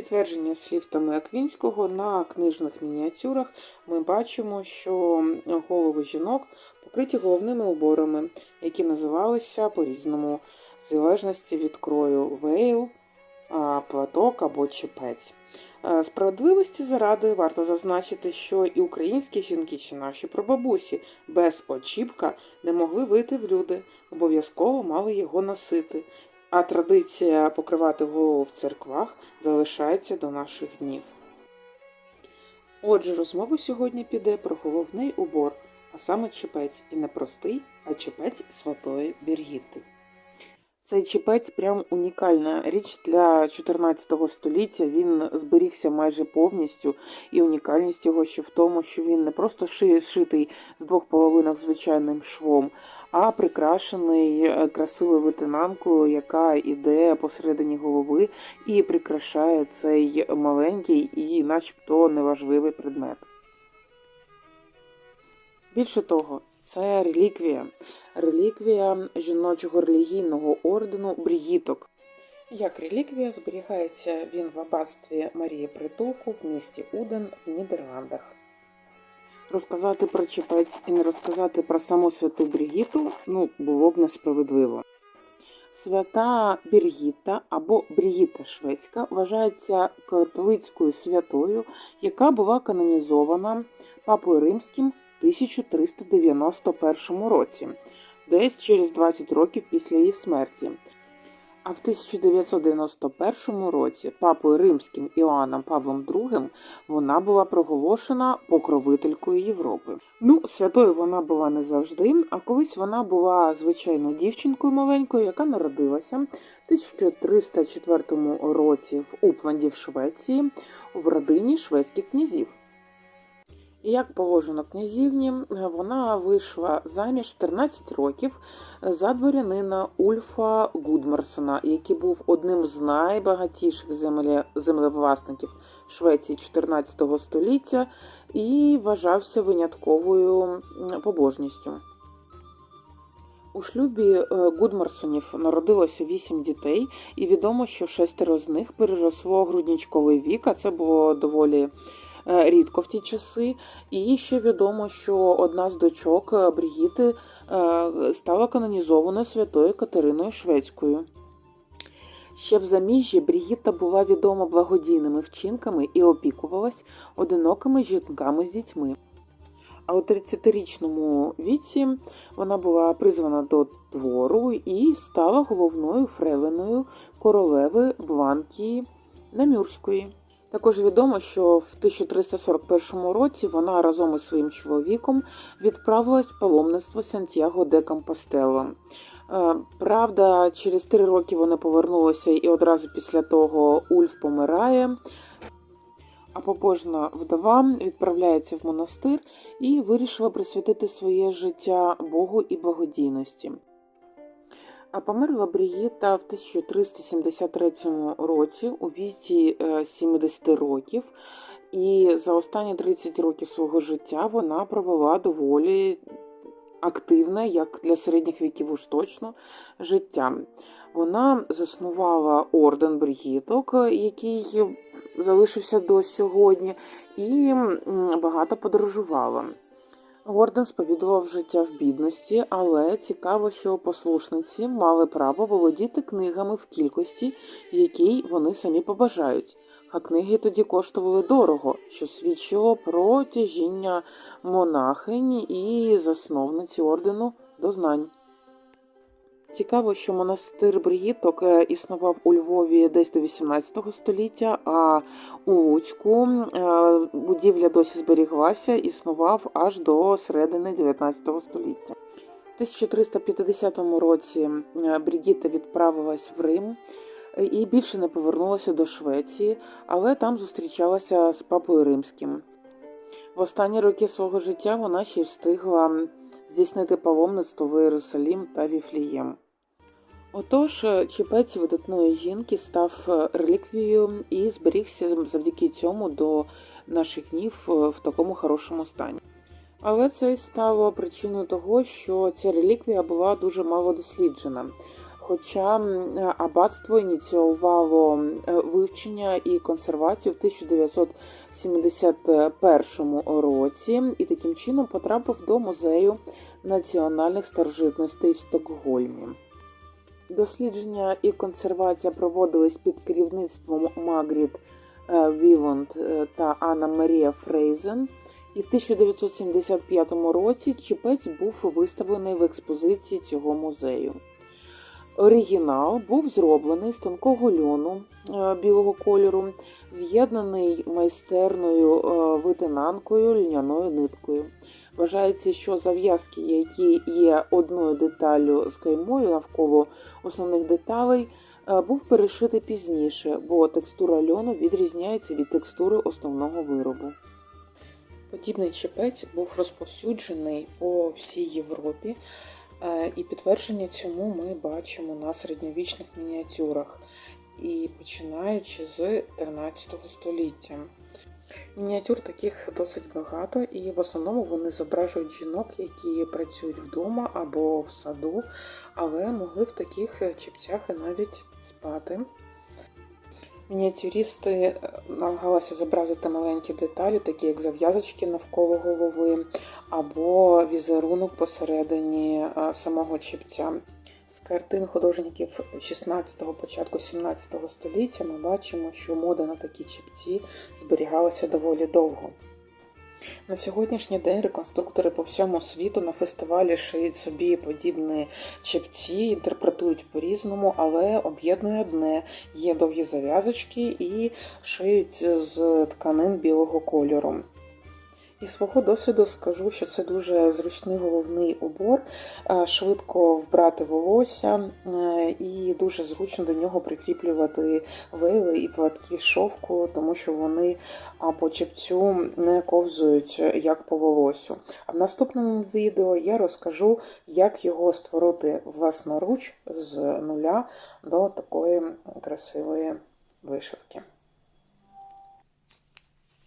підтвердження слів Аквінського на книжних мініатюрах ми бачимо, що голови жінок покриті головними уборами, які називалися по-різному, в залежності від крою вейл, платок або чепець. Е, Справедливості заради варто зазначити, що і українські жінки, чи наші прабабусі без очіпка не могли вийти в люди, обов'язково мали його носити. А традиція покривати голову в церквах залишається до наших днів. Отже, розмова сьогодні піде про головний убор, а саме чепець, і не простий, а чепець святої Біргітти. Цей чепець прям унікальна річ для 14 століття. Він зберігся майже повністю, і унікальність його ще в тому, що він не просто шитий з двох половинок звичайним швом, а прикрашений е, красивою витинанкою, яка йде посередині голови і прикрашає цей маленький і, начебто, неважливий предмет. Більше того, це реліквія. Реліквія жіночого релігійного ордену Брігіток. Як реліквія зберігається він в аббатстві Марії Притулку в місті Уден в Нідерландах. Розказати про чіпець і не розказати про саму святу Брігіту ну, було б несправедливо. Свята Біргіта або Брігіта Шведська вважається католицькою святою, яка була канонізована Папою Римським 1391 році, десь через 20 років після її смерті. А в 1991 році папою римським Іоанном Павлом II вона була проголошена покровителькою Європи. Ну, святою вона була не завжди, а колись вона була звичайно дівчинкою маленькою, яка народилася в 1304 році в Упланді в Швеції в родині шведських князів. Як положено князівні, вона вийшла заміж в 13 років за дворянина Ульфа Гудмарсона, який був одним з найбагатіших земле... землевласників Швеції 14 століття і вважався винятковою побожністю. У шлюбі е, Гудмарсонів народилося вісім дітей, і відомо, що шестеро з них переросло грудничковий вік, а це було доволі рідко в ті часи. І ще відомо, що одна з дочок е, Брігіти е, стала канонізованою святою Катериною Шведською. Ще в заміжжі Брігітта була відома благодійними вчинками і опікувалась одинокими жінками з дітьми. А у 30-річному віці вона була призвана до двору і стала головною фреленою королеви Бланкії Намюрської. Також відомо, що в 1341 році вона разом із своїм чоловіком відправилась в паломництво Сантьяго де Компостело. Е, Правда, через три роки вони повернулися, і одразу після того Ульф помирає. А побожна вдова відправляється в монастир і вирішила присвятити своє життя Богу і благодійності. А померла Брігіта в 1373 році у віці е, 70 років, і за останні 30 років свого життя вона провела доволі активне, як для середніх віків уж точно, життя. Вона заснувала орден Брігіток, який залишився до сьогодні, і багато подорожувала. Орден сповідував життя в бідності, але цікаво, що послушниці мали право володіти книгами в кількості, якій вони самі побажають. А книги тоді коштували дорого, що свідчило про тяжіння монахині і засновниці ордену до знань. Цікаво, що монастир Брігіток е, існував у Львові десь до 18 століття, а у Луцьку е, будівля досі зберіглася, існував аж до середини 19 століття. У 1350 році е, Брігіта відправилась в Рим і більше не повернулася до Швеції, але там зустрічалася з папою римським. В останні роки свого життя вона ще встигла здійснити паломництво в Єрусалім та Віфлієм. Отож, е, чіпець видатної жінки став е, реліквією і зберігся завдяки цьому до наших днів е, в такому хорошому стані. Але це й стало причиною того, що ця реліквія була дуже мало досліджена. Хоча аббатство ініціювало е, вивчення і консервацію в 1971 році і таким чином потрапив до музею національних старожитностей в Стокгольмі. Дослідження і консервація проводились під керівництвом Магріт е, Віланд е, та Анна Марія Фрейзен. І в 1975 році чіпець був виставлений в експозиції цього музею. Оригінал був зроблений з тонкого льону е, білого кольору, з'єднаний майстерною е, витинанкою льняною ниткою. Вважається, що зав'язки, які є одною деталлю з каймою навколо основних деталей, е, був перешитий пізніше, бо текстура льону відрізняється від текстури основного виробу. Подібний чепець був розповсюджений по всій Європі, і підтвердження цьому ми бачимо на середньовічних мініатюрах, і починаючи з 13 століття. Мініатюр таких досить багато, і в основному вони зображують жінок, які працюють вдома або в саду, але могли в таких чіпцях і навіть спати. Мініатюристи е, намагалися зобразити маленькі деталі, такі як зав'язочки навколо голови, або візерунок посередині е, самого чіпця. З картин художників 16-го, початку 17-го століття ми бачимо, що мода на такі чіпці зберігалася доволі довго. На сьогоднішній день реконструктори по всьому світу на фестивалі шиють собі подібні чепці, інтерпретують по-різному, але об'єднує одне: є довгі зав'язочки і шиють з тканин білого кольору. Із свого досвіду скажу, що це дуже зручний головний убор, швидко вбрати волосся е, і дуже зручно до нього прикріплювати вейли і платки шовку, тому що вони по чепцю не ковзують як по волосю. А в наступному відео я розкажу, як його створити власноруч з нуля до такої красивої вишивки.